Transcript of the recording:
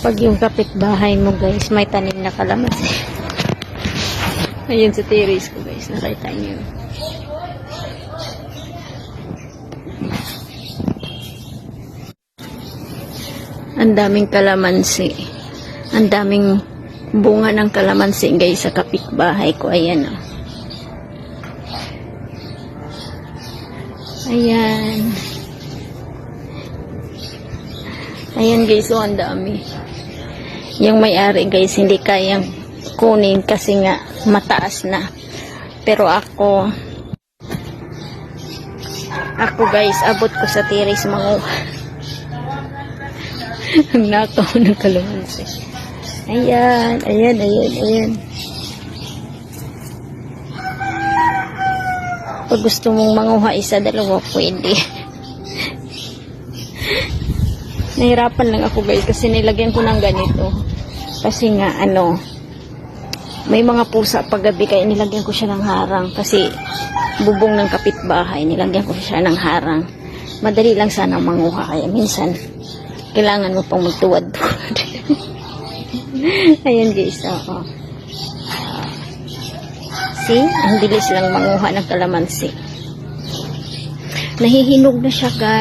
Pag yung kapitbahay mo guys, may tanim na kalamansi. Ayun sa terrace ko guys, nakita niyo. Ang daming kalamansi. Ang daming bunga ng kalamansi guys sa kapitbahay ko. Ayan oh. Ayan. Ayan guys, oh, ang dami. Yung may-ari guys, hindi kayang kunin kasi nga mataas na. Pero ako, ako guys, abot ko sa tiris manguha. Ang nakaw ng kalamansi. Ayan, ayan, ayan, ayan. Pag gusto mong manguha isa, dalawa, pwede. Nahirapan lang ako guys kasi nilagyan ko ng ganito. Kasi nga ano, may mga pusa paggabi kaya nilagyan ko siya ng harang kasi bubong ng kapitbahay, nilagyan ko siya ng harang. Madali lang sana manguha kaya minsan kailangan mo pang magtuwad-tuwad. Ayan guys, oo. See? Ang bilis lang manguha ng kalamansi. Nahihinog na siya guys.